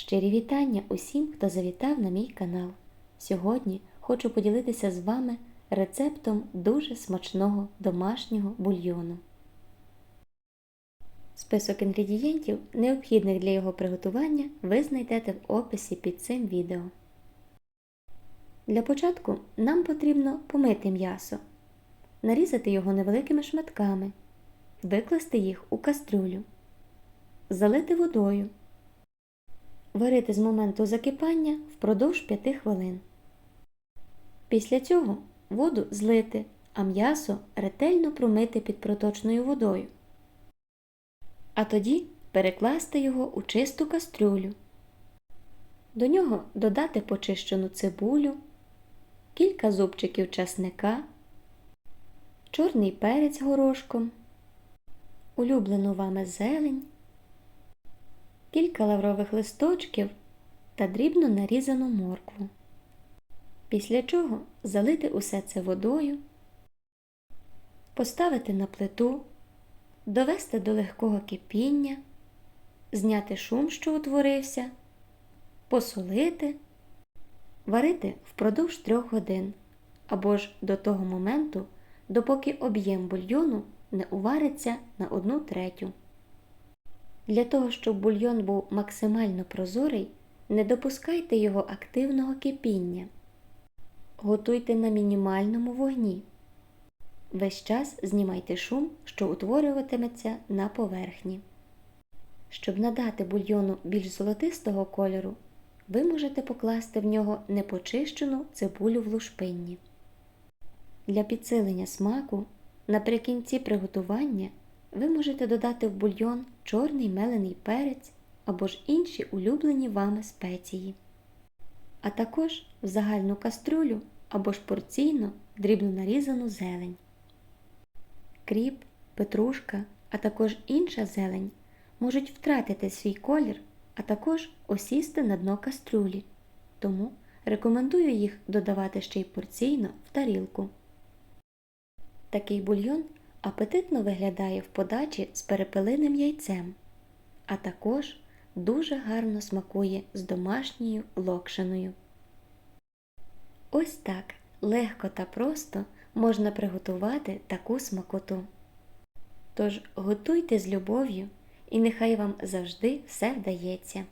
Щирі вітання усім, хто завітав на мій канал. Сьогодні хочу поділитися з вами рецептом дуже смачного домашнього бульйону. Список інгредієнтів, необхідних для його приготування, ви знайдете в описі під цим відео. Для початку нам потрібно помити м'ясо, нарізати його невеликими шматками, викласти їх у кастрюлю, залити водою, варити з моменту закипання впродовж 5 хвилин. Після цього воду злити, а м'ясо ретельно промити під проточною водою. А тоді перекласти його у чисту кастрюлю. До нього додати почищену цибулю, кілька зубчиків часника, чорний перець горошком, улюблену вами зелень, кілька лаврових листочків та дрібно нарізану моркву. Після чого залити усе це водою, поставити на плиту, довести до легкого кипіння, зняти шум, що утворився, посолити, варити впродовж трьох годин або ж до того моменту, допоки об'єм бульйону не увариться на одну третю. Для того, щоб бульйон був максимально прозорий, не допускайте його активного кипіння. Готуйте на мінімальному вогні. Весь час знімайте шум, що утворюватиметься на поверхні. Щоб надати бульйону більш золотистого кольору, ви можете покласти в нього непочищену цибулю в лушпинні. Для підсилення смаку наприкінці приготування ви можете додати в бульйон чорний мелений перець або ж інші улюблені вами спеції, а також в загальну кастрюлю або ж порційно дрібно нарізану зелень. Кріп, петрушка, а також інша зелень можуть втратити свій колір, а також осісти на дно кастрюлі, тому рекомендую їх додавати ще й порційно в тарілку. Такий бульйон апетитно виглядає в подачі з перепелиним яйцем, а також дуже гарно смакує з домашньою локшиною. Ось так легко та просто можна приготувати таку смакоту. Тож готуйте з любов'ю і нехай вам завжди все вдається.